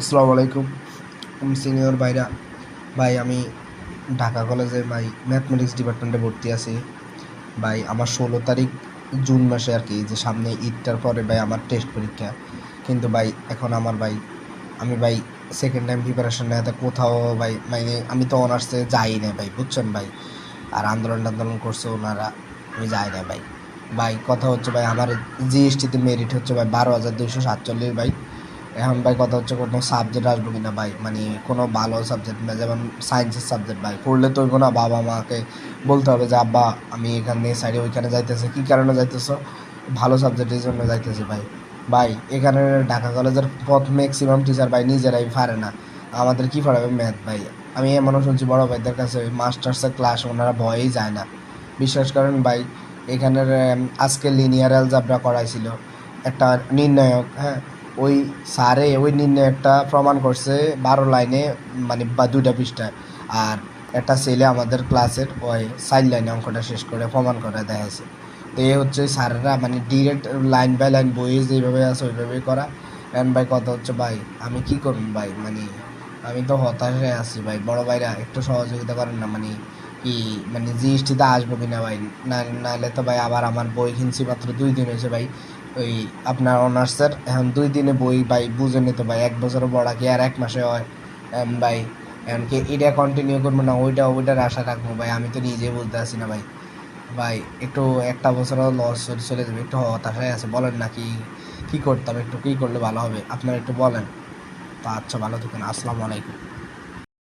আসসালামু আলাইকুম। আমি সিনিয়র ভাইরা। ভাই, আমি ঢাকা কলেজে ভাই ম্যাথমেটিক্স ডিপার্টমেন্টে ভর্তি আছি। ভাই, আমার ষোলো তারিখ জুন মাসে আর কি, যে সামনে ঈদটার পরে ভাই আমার টেস্ট পরীক্ষা। কিন্তু ভাই, এখন আমার ভাই, আমি ভাই সেকেন্ড টাইম প্রিপারেশন নেওয়াতে কোথাও ভাই মানে আমি তো অনার্সে যাই না ভাই, বুঝছেন ভাই? আর আন্দোলন টান্দোলন করছে ওনারা, আমি যাই না ভাই। ভাই, কথা হচ্ছে ভাই, আমার জিএসটিতে মেরিট হচ্ছে ভাই বারো হাজার দুইশো সাতচল্লিশ ভাই। এখন ভাই কথা হচ্ছে কোনো সাবজেক্ট আসব কিনা ভাই? মানে কোনো ভালো সাবজেক্ট না যেমন সায়েন্সের সাবজেক্ট ভাই, পড়লে তো না বাবা মাকে বলতে হবে যে, আব্বা, আমি এখানে সাইডে ওইখানে যাইতেছে। কী কারণে যাইতেছো? ভালো সাবজেক্টের জন্য যাইতেছি ভাই। ভাই, এখানে ঢাকা কলেজের পথ ম্যাক্সিমাম টিচার ভাই নিজেরাই পারে না। আমাদের কি পড়াবে? ম্যাথ ভাই। আমি এমনও শুনছি বড় ভাইদের কাছে মাস্টার্সের ক্লাস ওনারা ভয়েই যায় না। বিশ্বাস করেন ভাই, এখানের আজকে লিনিয়ার অ্যালজাবরা করাইছিল। একটা নির্ণায়ক হ্যাঁ? ওই স্যারে ওই নির্ণায়কটা প্রমাণ করছে বারো লাইনে মানে বা দুইটা পৃষ্ঠায় আর একটা ছেলে আমাদের ক্লাসের ওই সাইড লাইনে অঙ্কটা শেষ করে প্রমাণ করে দেখাইছে। তো এই হচ্ছে স্যারেরা মানে ডিরেক্ট লাইন বাই লাইন বইয়ে যেভাবে আছে ওইভাবেই করা। এন ভাই কথা হচ্ছে, ভাই, আমি কি করুন ভাই? মানে আমি তো হতাশায় আছি ভাই। বড় ভাইরা, একটু সহযোগিতা করেন না। মানে কি মানে জিএসটিতে আসব কিনা ভাই? না, নাহলে তো ভাই আবার আমার বই কিনছি মাত্র দুই দিন হয়েছে ভাই। ওই আপনার অনার্সের এখন দুই দিনে বই ভাই বুঝে নিতে ভাই, এক বছরও বড়া কি আর এক মাসে হয়? ভাই এমনকি এটা কন্টিনিউ করব না, ওইটা, ওইটার আশা রাখব ভাই, আমি তো নিজে বলতে আসি না ভাই। ভাই, একটু একটা বছরও লস চলে যাবে, একটু হতাশায় আছে, বলেন না কি, কী করতাম, একটু কী করলে ভালো হবে? আপনারা একটু বলেন। তো আচ্ছা ভালো থাকুন, আসসালামু আলাইকুম।